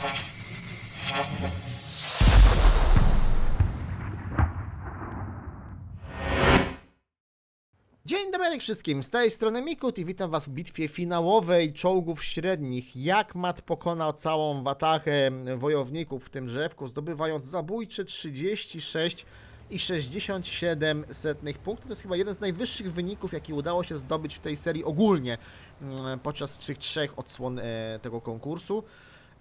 Dzień dobry wszystkim, z tej strony Mikut i witam was w bitwie finałowej czołgów średnich. Jak Mat pokonał całą watachę wojowników w tym drzewku, zdobywając zabójcze 36 i 67 setnych punktów. To jest chyba jeden z najwyższych wyników, jaki udało się zdobyć w tej serii ogólnie mm, podczas tych trzech odsłon e, tego konkursu.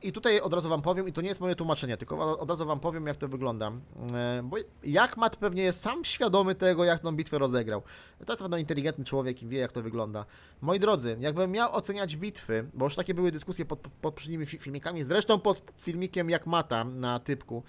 I tutaj od razu wam powiem, i to nie jest moje tłumaczenie, tylko od razu wam powiem, jak to wygląda. E, Bo jak Mat pewnie jest sam świadomy tego, jak tą bitwę rozegrał. To jest na pewno inteligentny człowiek i wie, jak to wygląda. Moi drodzy, jakbym miał oceniać bitwy, bo już takie były dyskusje pod, pod poprzednimi fi- filmikami, zresztą pod filmikiem jak Mata na typku,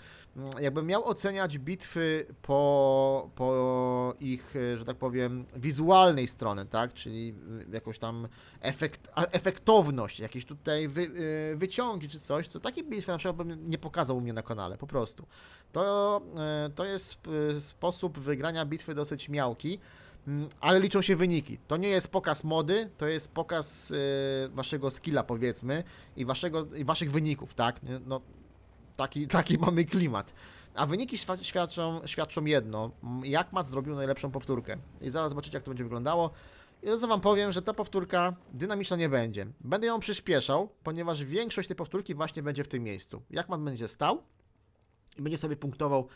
jakbym miał oceniać bitwy po, po ich, e, że tak powiem, wizualnej strony, tak? Czyli y, jakąś tam efekt, efektowność, jakieś tutaj wy, y, wyciągi czy coś, to takiej bitwy na przykład bym nie pokazał u mnie na kanale, po prostu. To, y, to jest sposób wygrania bitwy dosyć miałki, mm, ale liczą się wyniki. To nie jest pokaz mody, to jest pokaz waszego skilla powiedzmy i, waszego, i waszych wyników, tak? No, taki, taki mamy klimat. A wyniki świadczą, świadczą jedno, jak Mat zrobił najlepszą powtórkę. I zaraz zobaczycie, jak to będzie wyglądało. I zaraz wam powiem, że ta powtórka dynamiczna nie będzie. Będę ją przyspieszał, ponieważ większość tej powtórki właśnie będzie w tym miejscu. Jak Mat będzie stał i będzie sobie punktował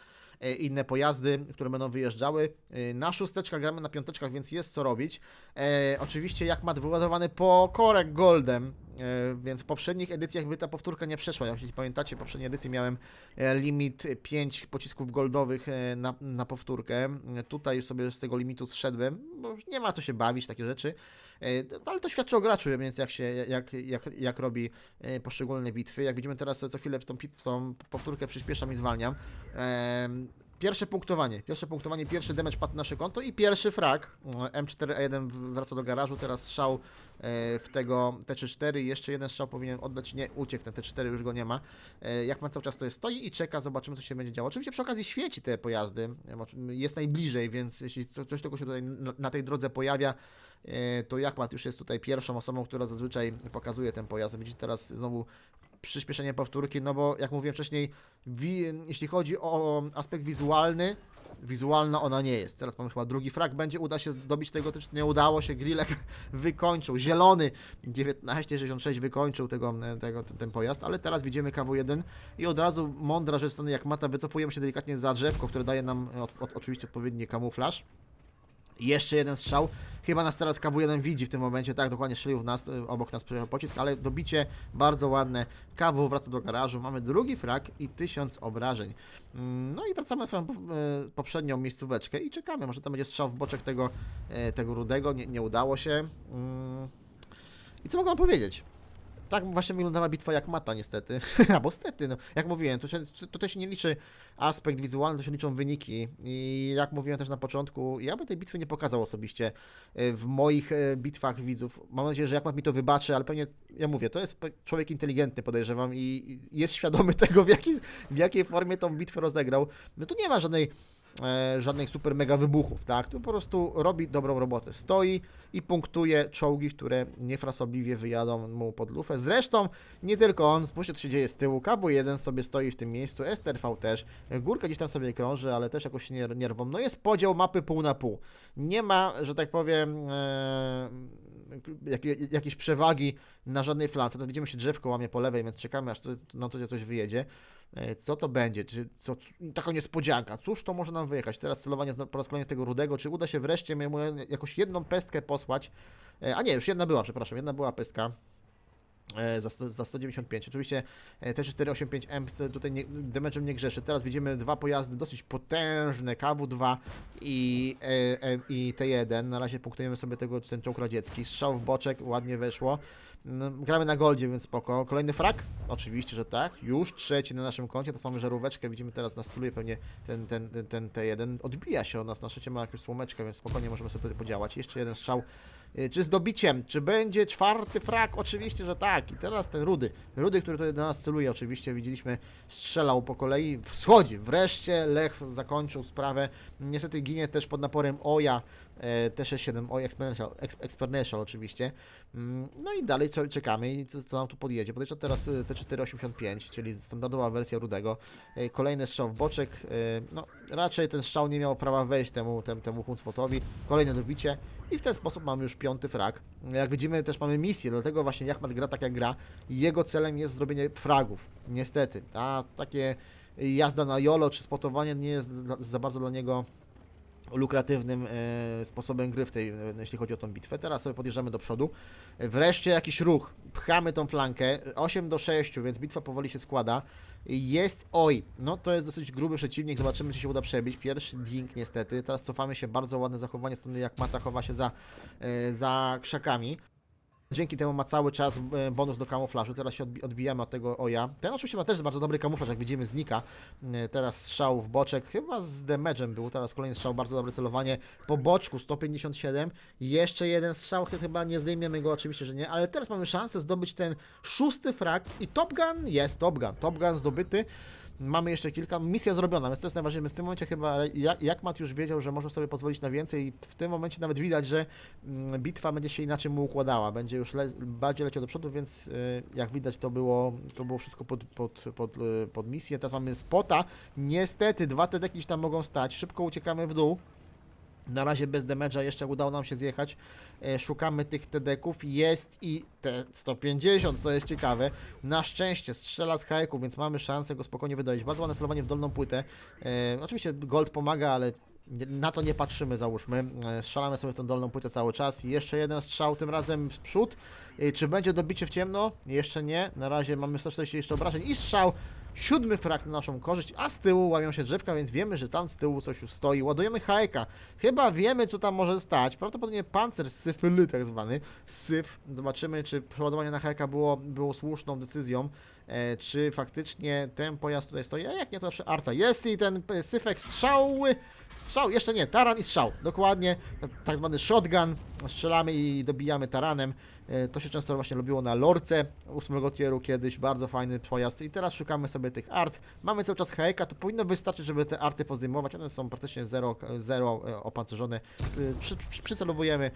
inne pojazdy, które będą wyjeżdżały. E, Na szósteczkach gramy na piąteczkach, więc jest co robić. E, oczywiście jak mat wyładowany po korek goldem, e, więc w poprzednich edycjach by ta powtórka nie przeszła. Jeśli pamiętacie, w poprzedniej edycji miałem e, limit 5 pocisków goldowych e, na, na powtórkę. E, Tutaj sobie z tego limitu zszedłem, bo nie ma co się bawić, takie rzeczy. E, to- Ale to świadczy o graczu, więc jak się, jak, jak, jak robi e, poszczególne bitwy. Jak widzimy teraz co chwilę tą, tą powtórkę przyspieszam i zwalniam. Pierwsze punktowanie, pierwsze punktowanie, pierwszy damage padł na nasze konto i pierwszy frag. M4A1 wraca do garażu, teraz strzał e, w tego T34, jeszcze jeden strzał powinien oddać, nie, uciekł ten T4, już go nie ma. E, Jak ma cały czas to jest, stoi i czeka, zobaczymy co się będzie działo. Oczywiście przy okazji świeci te pojazdy, e, jest najbliżej, więc jeśli to- ktoś tylko się tutaj na, tej drodze pojawia, to Jakmat już jest tutaj pierwszą osobą, która zazwyczaj pokazuje ten pojazd. Widzicie teraz znowu przyspieszenie powtórki, no bo jak mówiłem wcześniej, jeśli chodzi o aspekt wizualny, wizualna ona nie jest. Teraz mamy chyba drugi frag, będzie uda się zdobyć tego, też nie udało się, Grillek wykończył, zielony 1966 wykończył tego, tego, ten, ten pojazd, ale teraz widzimy KW1 i od razu mądra rzecz strony jak mata, wycofujemy się delikatnie za drzewko, które daje nam od, od, oczywiście odpowiedni kamuflaż. Jeszcze jeden strzał. Chyba nas teraz KW1 widzi w tym momencie. Tak, dokładnie strzelił w nas, y, obok nas przejechał pocisk, ale dobicie bardzo ładne. KW wraca do garażu. Mamy drugi frak i tysiąc obrażeń. Mm, No i wracamy na swoją y, poprzednią miejscóweczkę i czekamy. Może tam będzie strzał w boczek tego, y, tego rudego. Nie, nie udało się. Mm. I co mogę powiedzieć? Tak właśnie wyglądała bitwa jak mata niestety. Albo stety, no. Jak mówiłem, to, się, to, to też nie liczy aspekt wizualny, to się liczą wyniki. I jak mówiłem też na początku, ja bym tej bitwy nie pokazał osobiście e, w moich e, bitwach widzów. Mam nadzieję, że Jakmat mi to wybaczy, ale pewnie, ja mówię, to jest człowiek inteligentny, podejrzewam, i jest świadomy tego, w, jaki, w jakiej formie tą bitwę rozegrał. No tu nie ma żadnej żadnych super mega wybuchów, tak? Tu po prostu robi dobrą robotę. Stoi i punktuje czołgi, które niefrasobliwie wyjadą mu pod lufę. Zresztą nie tylko on, spójrzcie co się dzieje z tyłu. Kabu 1 sobie stoi w tym miejscu, STRV też. Górka gdzieś tam sobie krąży, ale też jakoś nie, nie rwą. No jest podział mapy pół na pół. Nie ma, że tak powiem, e, jak, jakiejś przewagi na żadnej flance. Teraz widzimy się drzewko łamie po lewej, więc czekamy aż to, na to coś wyjedzie. E, Co to będzie? Czy co, taka niespodzianka? Cóż to może nam wyjechać? Teraz celowanie po raz kolejny tego rudego. Czy uda się wreszcie mu jakoś jedną pestkę posłać? E, A nie, już jedna była, przepraszam, jedna była pestka. E, Za, sto- za 195. Oczywiście e, T485M tutaj nie, damage'em nie grzeszy. Teraz widzimy dwa pojazdy dosyć potężne, KW2 i, e, e, i T1. Na razie punktujemy sobie tego, ten czołg radziecki. Strzał w boczek, ładnie weszło. No, gramy na goldzie, więc spoko. Kolejny frak? Oczywiście, że tak. Już trzeci na naszym koncie. Teraz mamy żaróweczkę. Widzimy teraz nas pewnie ten, ten, ten, ten T1. Odbija się od nas. Na szczycie ma jakąś słomeczkę, więc spokojnie możemy sobie tutaj podziałać. Jeszcze jeden strzał. Y, Czy z dobiciem? Czy będzie czwarty frak? Oczywiście, że tak. I teraz ten Rudy. Rudy, który tutaj do nas celuje, oczywiście widzieliśmy, strzelał po kolei. Wschodzi. Wreszcie Lech zakończył sprawę. Niestety ginie też pod naporem Oja e, T67, oj, Exponential, ex, Exponential oczywiście. Mm, No i dalej co, czekamy i co, co nam tu podjedzie. Podjeżdża teraz y, T485, czyli standardowa wersja Rudego. E, Kolejny strzał w boczek, e, no raczej ten strzał nie miał prawa wejść temu, temu, temu Hunsfotowi. Kolejne dobicie i w ten sposób mamy już piąty frag. Jak widzimy też mamy misję, dlatego właśnie Jachmat gra tak jak gra. Jego celem jest zrobienie fragów, niestety. A takie jazda na jolo czy spotowanie nie jest za bardzo dla niego lukratywnym e, sposobem gry w tej, jeśli chodzi o tą bitwę. Teraz sobie podjeżdżamy do przodu. Wreszcie jakiś ruch. Pchamy tą flankę. 8 do 6, więc bitwa powoli się składa. Jest oj, no to jest dosyć gruby przeciwnik. Zobaczymy, czy się uda przebić. Pierwszy ding niestety. Teraz cofamy się. Bardzo ładne zachowanie strony jak Mata chowa się za, e, za krzakami. Dzięki temu ma cały czas e, bonus do kamuflażu. Teraz się odbi- odbijamy od tego oja. Ten oczywiście ma też bardzo dobry kamuflaż, jak widzimy, znika. E, Teraz strzał w boczek, chyba z damage'em był. Teraz kolejny strzał, bardzo dobre celowanie po boczku, 157. Jeszcze jeden strzał, chyba nie zdejmiemy go, oczywiście, że nie, ale teraz mamy szansę zdobyć ten szósty frag i Top Gun jest Top Gun. Top Gun zdobyty. Mamy jeszcze kilka, misja zrobiona, więc to jest najważniejsze. W tym momencie chyba jak, jak już wiedział, że może sobie pozwolić na więcej i w tym momencie nawet widać, że mm, bitwa będzie się inaczej mu układała, będzie już le, bardziej leciał do przodu, więc y, jak widać to było, to było wszystko pod, pod, pod, y, pod misję. Teraz mamy spota, niestety dwa te deki tam mogą stać, szybko uciekamy w dół. Na razie bez damage'a jeszcze udało nam się zjechać. E, szukamy tych TD-ków. Jest i te 150, co jest ciekawe. Na szczęście strzela z hajku, więc mamy szansę go spokojnie wydoić. Bardzo ładne celowanie w dolną płytę. E, oczywiście Gold pomaga, ale na to nie patrzymy, załóżmy. E, strzelamy sobie w tę dolną płytę cały czas. Jeszcze jeden strzał, tym razem w przód. E, czy będzie dobicie w ciemno? Jeszcze nie. Na razie mamy 140 jeszcze obrażeń i strzał. Siódmy frak na naszą korzyść, a z tyłu łamią się drzewka, więc wiemy, że tam z tyłu coś już stoi. Ładujemy hajka. Chyba wiemy, co tam może stać. Prawdopodobnie pancer z tak zwany. Syf. Zobaczymy, czy przeładowanie na hajka było, było słuszną decyzją. E, czy faktycznie ten pojazd tutaj stoi, a jak nie, to zawsze Arta. Jest i ten syfek strzały. Strzał, jeszcze nie, taran i strzał. Dokładnie, tak- zwany shotgun. Strzelamy i dobijamy taranem. E, To się często właśnie lubiło na lorce ósmego tieru kiedyś, bardzo fajny pojazd. I teraz szukamy sobie tych art. Mamy cały czas hejka, to powinno wystarczyć, żeby te arty pozdejmować. One są praktycznie zero, zero e, opancerzone. Przy, przy, przycelowujemy.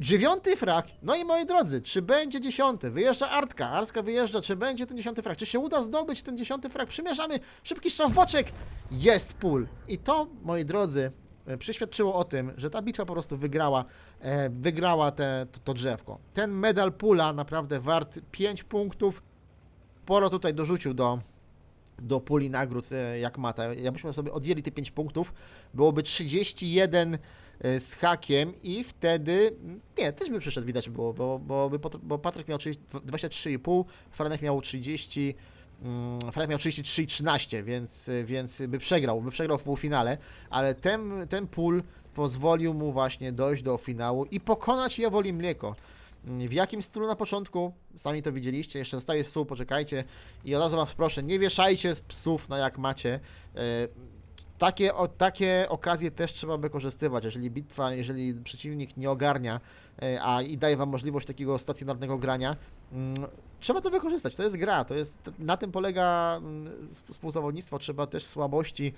Dziewiąty frak. No i moi drodzy, czy będzie dziesiąty? Wyjeżdża Artka. Artka wyjeżdża. Czy będzie ten dziesiąty frak? Czy się uda zdobyć ten dziesiąty frak? Przymierzamy. Szybki strzał w boczek. Jest pól. I to, moi drodzy, e, przyświadczyło o tym, że ta bitwa po prostu wygrała, e, wygrała te, to, to drzewko. Ten medal pula naprawdę wart 5 punktów. Poro tutaj dorzucił do, do puli nagród e, jak mata. Jakbyśmy sobie odjęli te 5 punktów, byłoby 31 e, z hakiem i wtedy, mm, nie, też by przyszedł widać było, bo, bo, bo Patryk miał 30 23,5, Franek miał 30, mm, Franek miał 33 i 13, więc, e, więc by przegrał, by przegrał w półfinale, ale ten, ten pól pozwolił mu właśnie dojść do finału i pokonać Jawoli Mleko. W jakim stylu na początku? Sami to widzieliście. Jeszcze zostaje stół, poczekajcie. I od razu was proszę, nie wieszajcie z psów na jak macie. Takie, o, takie okazje też trzeba wykorzystywać. Jeżeli bitwa, jeżeli przeciwnik nie ogarnia, e, a i daje wam możliwość takiego stacjonarnego grania, mm, trzeba to wykorzystać. To jest gra, to jest, na tym polega mm, sp- współzawodnictwo. Trzeba też słabości,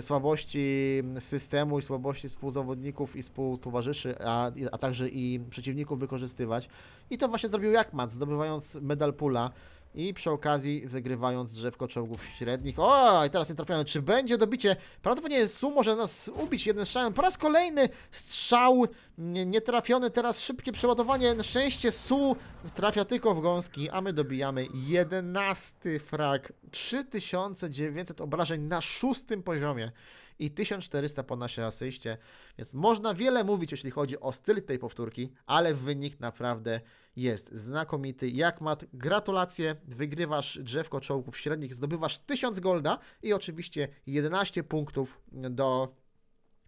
słabości systemu i słabości współzawodników i współtowarzyszy, a, a także i przeciwników wykorzystywać. I to właśnie zrobił Jakmat, zdobywając medal pula i przy okazji wygrywając drzewko czołgów średnich. O, i teraz nie trafiamy. Czy będzie dobicie? Prawdopodobnie Su może nas ubić jednym strzałem. Po raz kolejny strzał nie, nie trafiony. Teraz szybkie przeładowanie. Na szczęście Su trafia tylko w gąski, a my dobijamy 11 frag. 3900 obrażeń na szóstym poziomie i 1400 po naszej asyście. Więc można wiele mówić, jeśli chodzi o styl tej powtórki, ale wynik naprawdę jest znakomity. Jak mat, gratulacje, wygrywasz drzewko czołgów średnich, zdobywasz 1000 golda i oczywiście 11 punktów do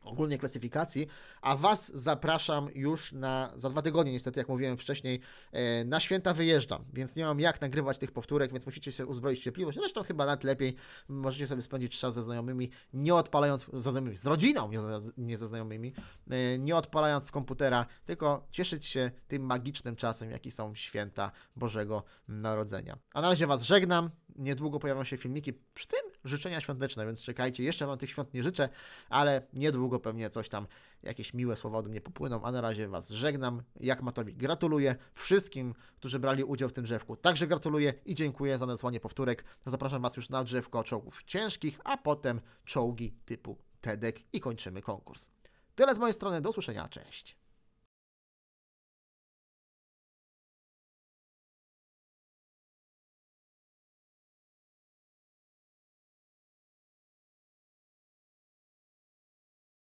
ogólnej klasyfikacji, a Was zapraszam już na, za dwa tygodnie niestety, jak mówiłem wcześniej, e, na święta wyjeżdżam, więc nie mam jak nagrywać tych powtórek, więc musicie się uzbroić w cierpliwość, zresztą chyba nawet lepiej, możecie sobie spędzić czas ze znajomymi, nie odpalając, ze znajomymi, z rodziną, nie, ze- nie ze znajomymi, e, nie odpalając komputera, tylko cieszyć się tym magicznym czasem, jaki są święta Bożego Narodzenia. A na razie Was żegnam, niedługo pojawią się filmiki, przy tym życzenia świąteczne, więc czekajcie, jeszcze Wam tych świąt nie życzę, ale niedługo pewnie coś tam, jakieś miłe słowa ode mnie popłyną, a na razie Was żegnam. Jak Matowi gratuluję wszystkim, którzy brali udział w tym drzewku. Także gratuluję i dziękuję za nasłanie powtórek. Zapraszam Was już na drzewko czołgów ciężkich, a potem czołgi typu TEDek i kończymy konkurs. Tyle z mojej strony, do usłyszenia, cześć.